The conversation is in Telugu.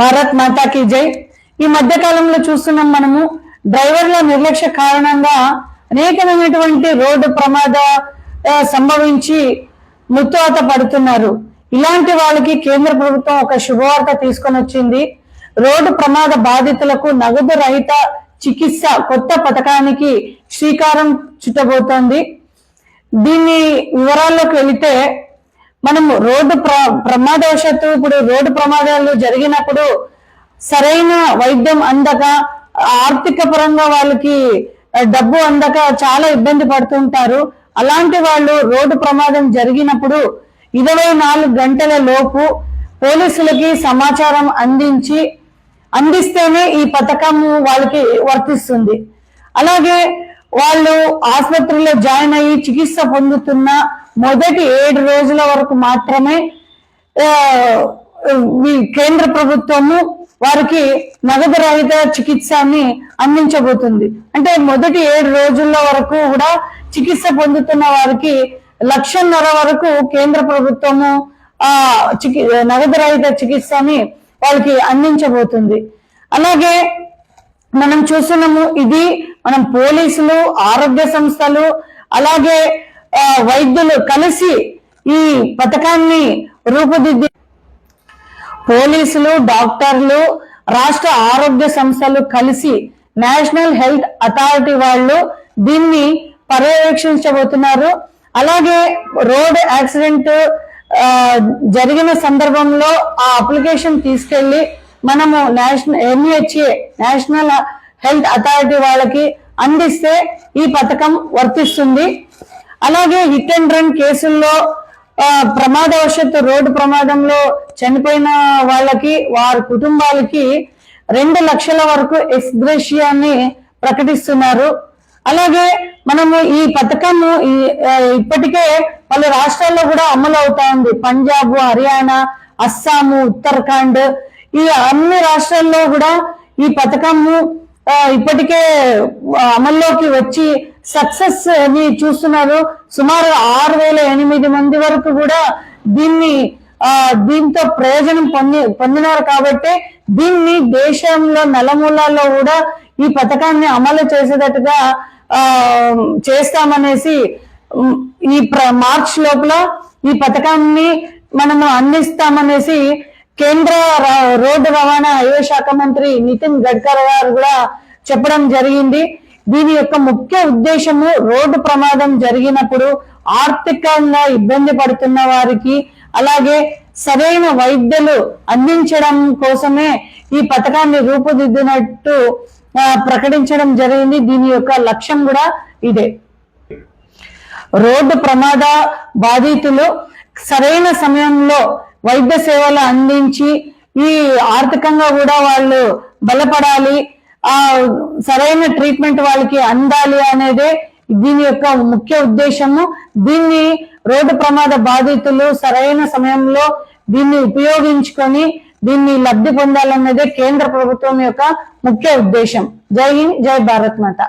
భారత్ మాతాకి జై. ఈ మధ్య కాలంలో చూస్తున్నాం మనము డ్రైవర్ల నిర్లక్ష్య కారణంగా అనేకమైనటువంటి రోడ్డు ప్రమాద సంభవించి మృత్యువాత పడుతున్నారు. ఇలాంటి వాళ్ళకి కేంద్ర ప్రభుత్వం ఒక శుభవార్త తీసుకొని వచ్చింది. రోడ్డు ప్రమాద బాధితులకు నగదు రహిత చికిత్స కొత్త పథకానికి శ్రీకారం చుట్టబోతోంది. దీని వివరాల్లోకి వెళితే మనం రోడ్డు ప్ర ప్రమాదవశాత్తు ఇప్పుడు రోడ్డు ప్రమాదాలు జరిగినప్పుడు సరైన వైద్యం అందక ఆర్థిక పరంగా వాళ్ళకి డబ్బు అందక చాలా ఇబ్బంది పడుతుంటారు. అలాంటి వాళ్ళు రోడ్డు ప్రమాదం జరిగినప్పుడు ఇరవై నాలుగు గంటల లోపు పోలీసులకి సమాచారం అందించి అందిస్తేనే ఈ పథకం వాళ్ళకి వర్తిస్తుంది. అలాగే వాళ్ళు ఆసుపత్రిలో జాయిన్ అయ్యి చికిత్స పొందుతున్న మొదటి ఏడు రోజుల వరకు మాత్రమే కేంద్ర ప్రభుత్వము వారికి నగదు రహిత చికిత్సని అందించబోతుంది. అంటే మొదటి ఏడు రోజుల వరకు కూడా చికిత్స పొందుతున్న వారికి లక్షన్నర వరకు కేంద్ర ప్రభుత్వము ఆ చికి నగదు రహిత చికిత్సని వాళ్ళకి అందించబోతుంది. అలాగే మనం చూస్తున్నాము ఇది మనం పోలీసులు ఆరోగ్య సంస్థలు అలాగే వైద్యులు కలిసి ఈ పథకాన్ని రూపుదిద్ది పోలీసులు డాక్టర్లు రాష్ట్ర ఆరోగ్య సంస్థలు కలిసి నేషనల్ హెల్త్ అథారిటీ వాళ్ళు దీన్ని పర్యవేక్షించబోతున్నారు. అలాగే రోడ్ యాక్సిడెంట్ జరిగిన సందర్భంలో ఆ అప్లికేషన్ తీసుకెళ్ళి మనము national MHA national health authority వాళ్ళకి అందిస్తే ఈ పథకం వర్తిస్తుంది. అలాగే హిట్ అండ్ రన్ కేసుల్లో ప్రమాదవశత్తు రోడ్డు ప్రమాదంలో చనిపోయిన వాళ్ళకి వారి కుటుంబాలకి రెండు లక్షల వరకు ఎక్స్గ్రేషియాన్ని ప్రకటిస్తున్నారు. అలాగే మనము ఈ పథకము ఈ- ఇప్పటికే పలు రాష్ట్రాల్లో కూడా అమలు అవుతా ఉంది. పంజాబ్ హర్యానా అస్సాము ఉత్తరాఖండ్ ఈ అన్ని రాష్ట్రాల్లో కూడా ఈ పథకము ఇప్పటికే అమల్లోకి వచ్చి సక్సెస్ని చూస్తున్నారు. సుమారు ఆరు వేల ఎనిమిది మంది వరకు కూడా దీన్ని ఆ దీంతో ప్రయోజనం పొంది పొందినారు కాబట్టి దీన్ని దేశంలో నలమూలల్లో కూడా ఈ పథకాన్ని అమలు చేసేటట్టుగా ఆ చేస్తామనేసి ఈ ప్ర- మార్చ్ లోపల ఈ పథకాన్ని మనము అందిస్తామనేసి కేంద్ర రోడ్డు రవాణా హైవే శాఖ మంత్రి నితిన్ గడ్కరీ గారు కూడా చెప్పడం జరిగింది. దీని యొక్క ముఖ్య ఉద్దేశము రోడ్డు ప్రమాదం జరిగినప్పుడు ఆర్థికంగా ఇబ్బంది పడుతున్న వారికి అలాగే సరైన వైద్యులు అందించడం కోసమే ఈ పథకాన్ని రూపుదిద్దినట్టు ప్రకటించడం జరిగింది. దీని యొక్క లక్ష్యం కూడా ఇదే. రోడ్డు ప్రమాద బాధితులు సరైన సమయంలో వైద్య సేవలు అందించి ఈ ఆర్థికంగా కూడా వాళ్ళు బలపడాలి. ఆ సరైన ట్రీట్మెంట్ వాళ్ళకి అందాలి అనేదే దీని యొక్క ముఖ్య ఉద్దేశము. దీన్ని రోడ్డు ప్రమాద బాధితులు సరైన సమయంలో దీన్ని ఉపయోగించుకొని దీన్ని లబ్ధి పొందాలన్నదే కేంద్ర ప్రభుత్వం యొక్క ముఖ్య ఉద్దేశం. జై హింద్ జై భారత్ మాత.